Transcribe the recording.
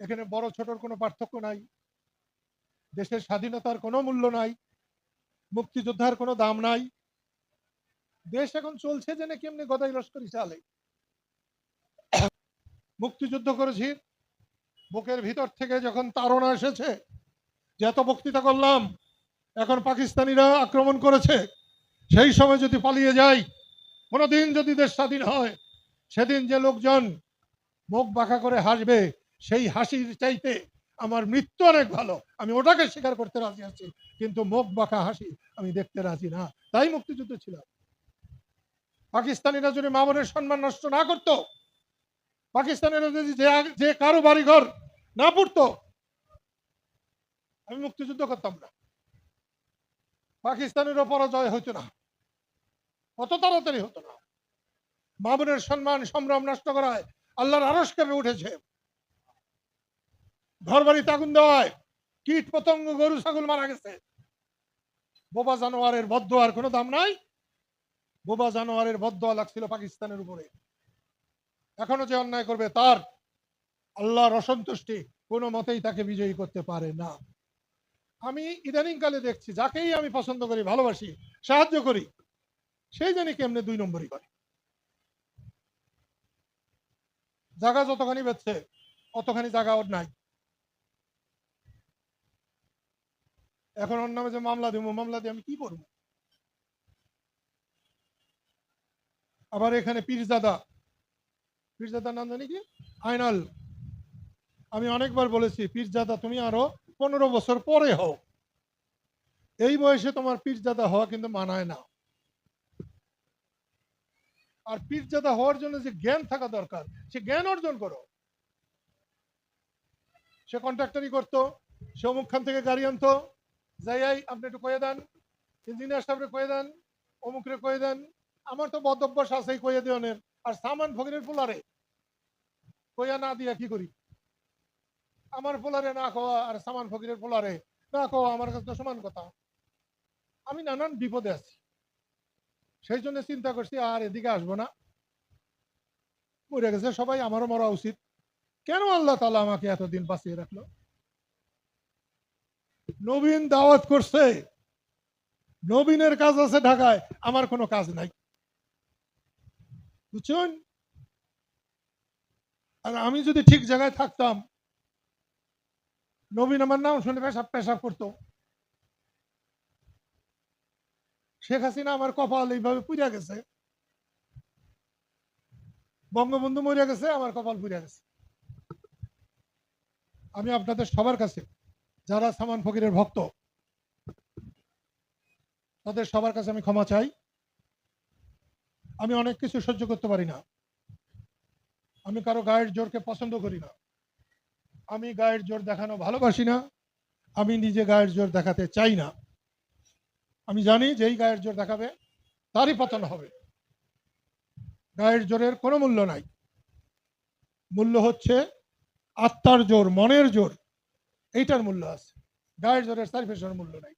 এখানে বড় ছোটর কোনো পার্থক্য নাই। দেশের স্বাধীনতার কোনো মূল্য নাই। মুক্তিযোদ্ধার কোনো দাম নাই। দেশ এখন চলছে যে না কেমনি গদাই লস্করি চালে। মুক্তিযুদ্ধ করেছি, বুকের ভিতর থেকে যখন তাড়না এসেছে যে এত বক্তৃতা করলাম, এখন পাকিস্তানিরা আক্রমণ করেছে, সেই সময় যদি পালিয়ে যাই, কোনোদিন যদি দেশ স্বাধীন হয়, সেদিন যে লোকজন মুখ বাঁকা করে হাসবে সেই হাসির চাইতে আমার মৃত্যু অনেক ভালো। আমি ওটাকে স্বীকার করতে রাজি আছি, কিন্তু মুখ বাঁকা হাসি আমি দেখতে রাজি না। তাই মুক্তিযুদ্ধ ছিল। পাকিস্তানিরা যদি মামনের সম্মান নষ্ট না করতো, পাকিস্তানিরা যদি যে কারও বাড়িঘর না পড়তো আমি মুক্তিযুদ্ধ করতাম না। পাকিস্তানেরও পরাজয় হতো না। কত তাড়াতাড়ি হতো না। মামুনের সম্মান, সম্ভ্রম নষ্ট করায় আল্লাহর আরস উঠেছে। ঘর বাড়িতে আগুন দেওয়ায়। কীট পতঙ্গ, গরু, ছাগল মারা গেছে। বোবা জানোয়ারের বদোয়ার কোনো দাম নাই। বোবা জানোয়ারের বদোয়া লাগছিল পাকিস্তানের উপরে। এখনও যে অন্যায় করবে তার আল্লাহর অসন্তুষ্টি কোনো মতেই তাকে বিজয়ী করতে পারে না। আমি ইদানিং কালে দেখছি, যাকেই আমি পছন্দ করি, ভালোবাসি, সাহায্য করি, সেই জানি কেমনে দুই নম্বরই করে। জায়গা যতখানি বেচছে অতখানি জায়গা ওর নাই। এখন ওর নামে যে মামলা দিব, মামলা দিয়ে আমি কি করব? আবার এখানে পীরজাদা। পীরজাদার নাম জানি কি? আইনাল। আমি অনেকবার বলেছি, পীরজাদা, তুমি আরও পনেরো বছর পরে হও। এই বয়সে তোমার পীরজাদা হওয়া কিন্তু মানায় না। আর পীরজাদা হওয়ার জন্য যে জ্ঞান থাকা দরকার, সে জ্ঞান অর্জন করো। সে কন্ট্রাক্টারি করতো, সে অমুকখান থেকে গাড়ি আনতো যাই আই, আপনি একটু কয়ে দেন ইঞ্জিনিয়ার সাহেবরে কয়ে দেন, অমুকরে কয়ে দেন, আমার তো বদ অভ্যাস আছে কয়ে দেওয়ানের আর সামান ফকিরের পোলারে কইয়া না দিয়া কি করি? আমার পোলারে না খাওয়া আর সামান ফকিরের পোলারে না খাওয়া আমার কাছে তো সমান কথা। আমি নানান বিপদে আছি। সেই জন্য চিন্তা করছি আর এদিকে আসব না। মরে গেছে সবাই, আমারও মরা উচিত। কেন আল্লাহ তালা আমাকে এতদিন বাঁচিয়ে রাখল? নবীন দাওয়াত করছে। নবীনের কাজ আছে ঢাকায়, আমার কোনো কাজ নাই। বুঝছেন? আর আমি যদি ঠিক জায়গায় থাকতাম, নবীন আমার নাম শুনে পেশাব পেশাব করতো। শেখ হাসিনা আমার কপাল এইভাবে পুড়িয়া গেছে। বঙ্গবন্ধু মরিয়া গেছে, আমার কপাল পুড়িয়া গেছে। আমি আপনাদের সবার কাছে যারা সামান ফকিরের ভক্ত, তাদের সবার কাছে আমি ক্ষমা চাই। আমি অনেক কিছু সহ্য করতে পারি না। আমি কারও গায়ের জোরকে পছন্দ করি না। আমি গায়ের জোর দেখানো ভালোবাসি না। আমি নিজে গায়ের জোর দেখাতে চাই না। আমি জানি যে এই গায়ের জোর দেখাবে, তারই পতন হবে। গায়ের জোরের কোনো মূল্য নাই। মূল্য হচ্ছে আত্মার জোর, মনের জোর। এইটার মূল্য আছে। গায়ের জোরের সার্ভিসের মূল্য নাই।